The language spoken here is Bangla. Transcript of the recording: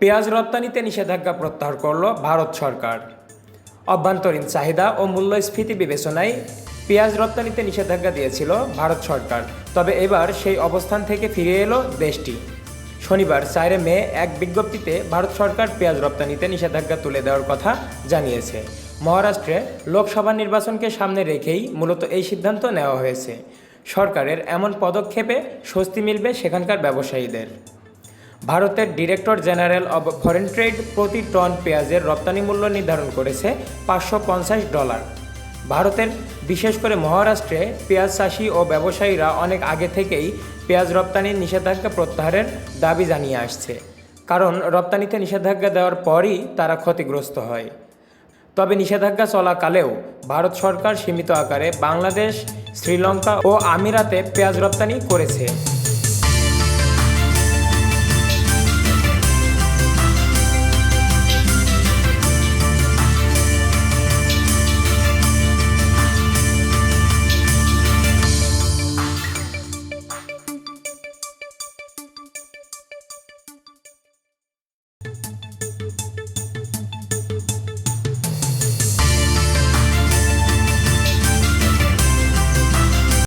পেঁয়াজ রপ্তানিতে নিষেধাজ্ঞা প্রত্যাহার করল ভারত সরকার। অভ্যন্তরীণ চাহিদা ও মূল্যস্ফীতি বিবেচনায় পেঁয়াজ রপ্তানিতে নিষেধাজ্ঞা দিয়েছিল ভারত সরকার। তবে এবার সেই অবস্থান থেকে ফিরে এলো দেশটি। শনিবার চারে মে এক বিজ্ঞপ্তিতে ভারত সরকার পেঁয়াজ রপ্তানিতে নিষেধাজ্ঞা তুলে দেওয়ার কথা জানিয়েছে। মহারাষ্ট্রে লোকসভা নির্বাচনকে সামনে রেখেই মূলত এই সিদ্ধান্ত নেওয়া হয়েছে। সরকারের এমন পদক্ষেপে স্বস্তি মিলবে সেখানকার ব্যবসায়ীদের। ভারতের director general of foreign trade প্রতি টন পেঁয়াজের রপ্তানি মূল্য নির্ধারণ করেছে পাঁচশো পঞ্চাশ ডলার। ভারতের, বিশেষ করে মহারাষ্ট্রে, পেঁয়াজ চাষি ও ব্যবসায়ীরা অনেক আগে থেকেই পেঁয়াজ রপ্তানির নিষেধাজ্ঞা প্রত্যাহারের দাবি জানিয়ে আসছে। কারণ রপ্তানিতে নিষেধাজ্ঞা দেওয়ার পরই তারা ক্ষতিগ্রস্ত হয়। তবে নিষেধাজ্ঞা চলাকালেও ভারত সরকার সীমিত আকারে বাংলাদেশ, শ্রীলঙ্কা ও আমিরাতে পেঁয়াজ রপ্তানি করেছে।